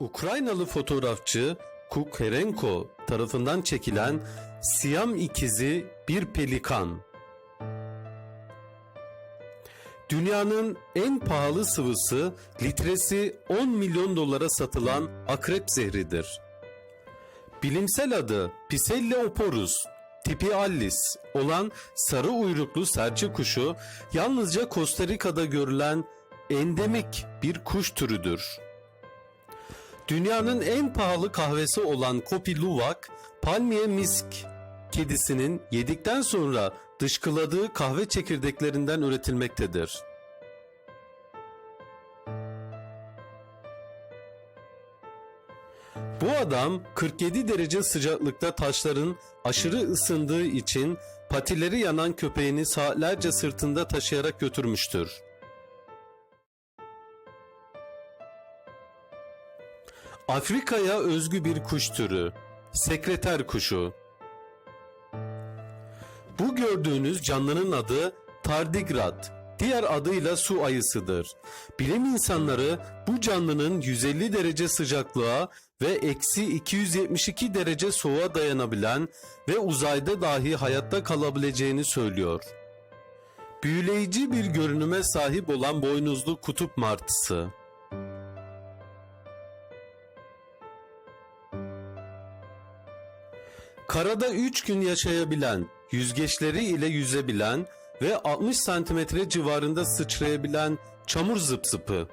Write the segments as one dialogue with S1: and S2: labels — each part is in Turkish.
S1: Ukraynalı fotoğrafçı Kukherenko tarafından çekilen Siyam ikizi bir pelikan. Dünyanın en pahalı sıvısı litresi 10 milyon dolara satılan akrep zehridir. Bilimsel adı Piselleoporus tipi allis olan sarı uyruklu serçe kuşu yalnızca Costa Rica'da görülen endemik bir kuş türüdür. Dünyanın en pahalı kahvesi olan Kopi Luwak, palmiye misk kedisinin yedikten sonra dışkıladığı kahve çekirdeklerinden üretilmektedir. Bu adam 47 derece sıcaklıkta taşların aşırı ısındığı için patileri yanan köpeğini saatlerce sırtında taşıyarak götürmüştür. Afrika'ya özgü bir kuş türü. Sekreter kuşu. Bu gördüğünüz canlının adı tardigrat. Diğer adıyla su ayısıdır. Bilim insanları bu canlının 150 derece sıcaklığa ve eksi 272 derece soğuğa dayanabilen ve uzayda dahi hayatta kalabileceğini söylüyor. Büyüleyici bir görünüme sahip olan boynuzlu kutup martısı. Karada 3 gün yaşayabilen, yüzgeçleri ile yüzebilen ve 60 santimetre civarında sıçrayabilen çamur zıpzıpı.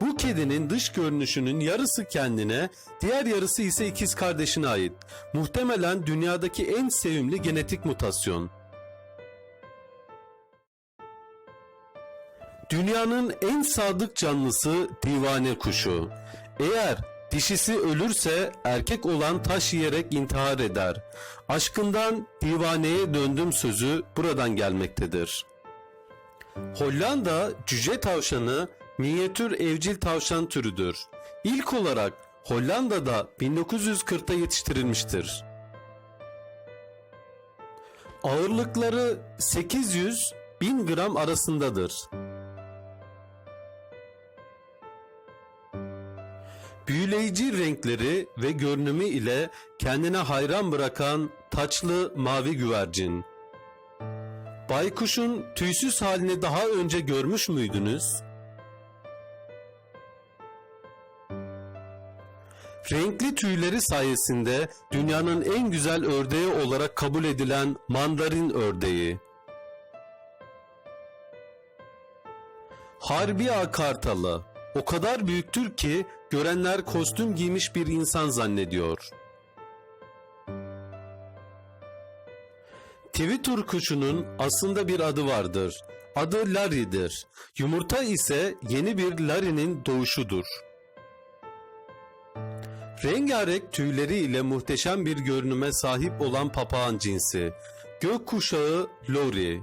S1: Bu kedinin dış görünüşünün yarısı kendine, diğer yarısı ise ikiz kardeşine ait. Muhtemelen dünyadaki en sevimli genetik mutasyon. Dünyanın en sadık canlısı divane kuşu. Eğer dişisi ölürse erkek olan taş yiyerek intihar eder. Aşkından divaneye döndüm sözü buradan gelmektedir. Hollanda cüce tavşanı minyatür evcil tavşan türüdür. İlk olarak Hollanda'da 1940'ta yetiştirilmiştir. Ağırlıkları 800 1000 gram arasındadır. Büyüleyici renkleri ve görünümü ile kendine hayran bırakan taçlı mavi güvercin. Baykuşun tüysüz halini daha önce görmüş müydünüz? Renkli tüyleri sayesinde dünyanın en güzel ördeği olarak kabul edilen mandarin ördeği. Harbiye kartalı o kadar büyüktür ki görenler kostüm giymiş bir insan zannediyor. Twitter kuşunun aslında bir adı vardır. Adı Larry'dir. Yumurta ise yeni bir Larry'nin doğuşudur. Rengarenk tüyleri ile muhteşem bir görünüme sahip olan papağan cinsi. Gökkuşağı Lori.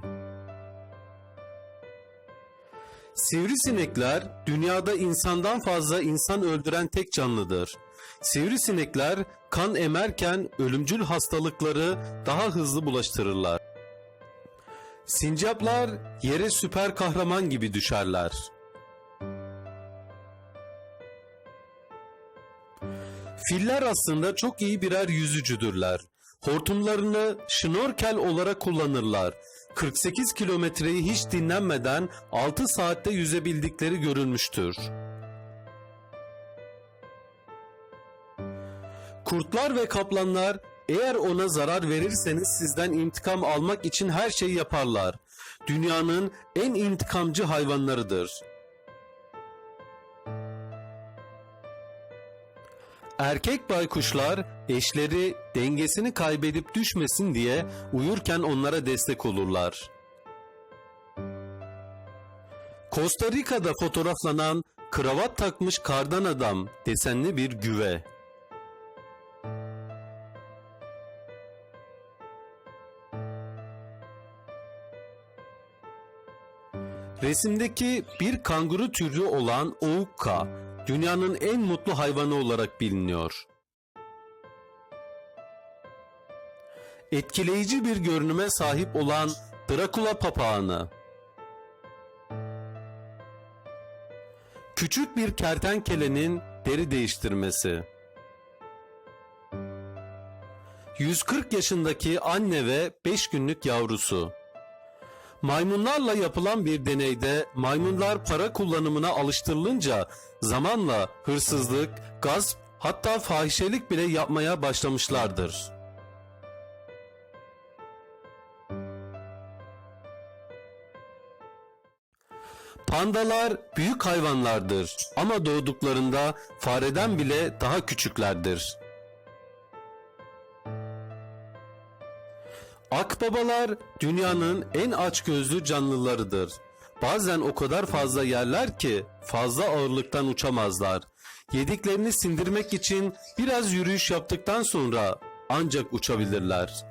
S1: Sivrisinekler dünyada insandan fazla insan öldüren tek canlıdır. Sivrisinekler kan emerken ölümcül hastalıkları daha hızlı bulaştırırlar. Sincaplar yere süper kahraman gibi düşerler. Filler aslında çok iyi birer yüzücüdürler. Hortumlarını şnorkel olarak kullanırlar. 48 kilometreyi hiç dinlenmeden 6 saatte yüzebildikleri görülmüştür. Kurtlar ve kaplanlar eğer ona zarar verirseniz sizden intikam almak için her şeyi yaparlar. Dünyanın en intikamcı hayvanlarıdır. Erkek baykuşlar eşleri dengesini kaybedip düşmesin diye uyurken onlara destek olurlar. Costa Rica'da fotoğraflanan kravat takmış kardan adam desenli bir güve. Resimdeki bir kanguru türü olan Ouka, dünyanın en mutlu hayvanı olarak biliniyor. Etkileyici bir görünüme sahip olan Drakula papağanı. Küçük bir kertenkelenin deri değiştirmesi. 140 yaşındaki anne ve 5 günlük yavrusu. Maymunlarla yapılan bir deneyde maymunlar para kullanımına alıştırılınca zamanla hırsızlık, gasp hatta fahişelik bile yapmaya başlamışlardır. Pandalar büyük hayvanlardır ama doğduklarında fareden bile daha küçüklerdir. Akbabalar dünyanın en açgözlü canlılarıdır. Bazen o kadar fazla yerler ki fazla ağırlıktan uçamazlar. Yediklerini sindirmek için biraz yürüyüş yaptıktan sonra ancak uçabilirler.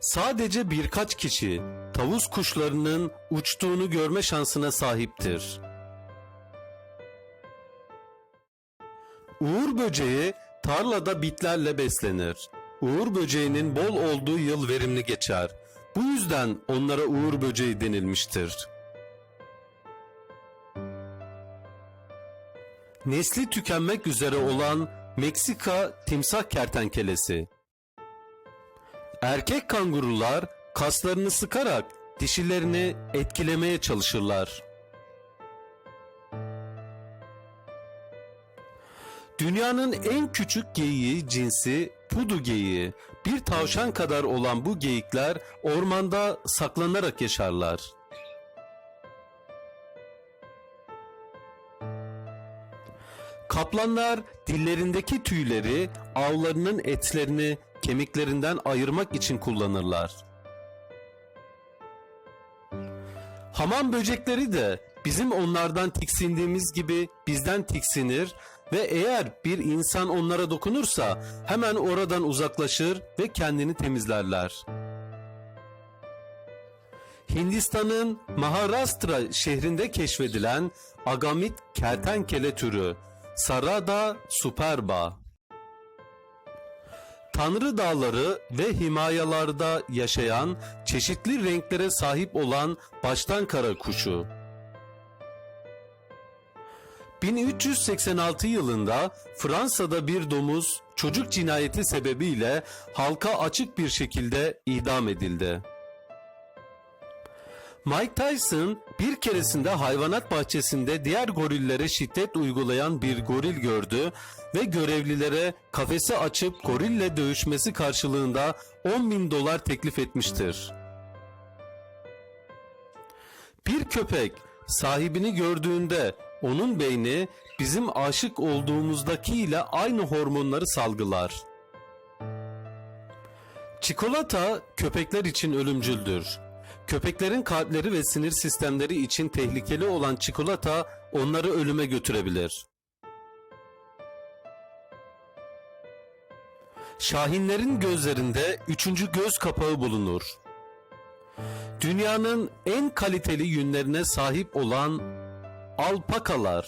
S1: Sadece birkaç kişi tavus kuşlarının uçtuğunu görme şansına sahiptir. Uğur böceği tarlada bitlerle beslenir. Uğur böceğinin bol olduğu yıl verimli geçer. Bu yüzden onlara uğur böceği denilmiştir. Nesli tükenmek üzere olan Meksika timsah kertenkelesi. Erkek kangurular kaslarını sıkarak dişilerini etkilemeye çalışırlar. Dünyanın en küçük geyiği cinsi pudu geyiği. Bir tavşan kadar olan bu geyikler ormanda saklanarak yaşarlar. Kaplanlar dillerindeki tüyleri avlarının etlerini kemiklerinden ayırmak için kullanırlar. Hamam böcekleri de bizim onlardan tiksindiğimiz gibi bizden tiksinir ve eğer bir insan onlara dokunursa hemen oradan uzaklaşır ve kendini temizlerler. Hindistan'ın Maharashtra şehrinde keşfedilen agamit kertenkele türü Sarada superba Tanrı dağları ve himayalarda yaşayan çeşitli renklere sahip olan baştan kara kuşu. 1386 yılında Fransa'da bir domuz çocuk cinayeti sebebiyle halka açık bir şekilde idam edildi. Mike Tyson bir keresinde hayvanat bahçesinde diğer gorillere şiddet uygulayan bir goril gördü ve görevlilere kafesi açıp gorille dövüşmesi karşılığında 10 bin dolar teklif etmiştir. Bir köpek sahibini gördüğünde onun beyni bizim aşık olduğumuzdaki ile aynı hormonları salgılar. Çikolata köpekler için ölümcüldür. Köpeklerin kalpleri ve sinir sistemleri için tehlikeli olan çikolata onları ölüme götürebilir. Şahinlerin gözlerinde üçüncü göz kapağı bulunur. Dünyanın en kaliteli yünlerine sahip olan alpakalar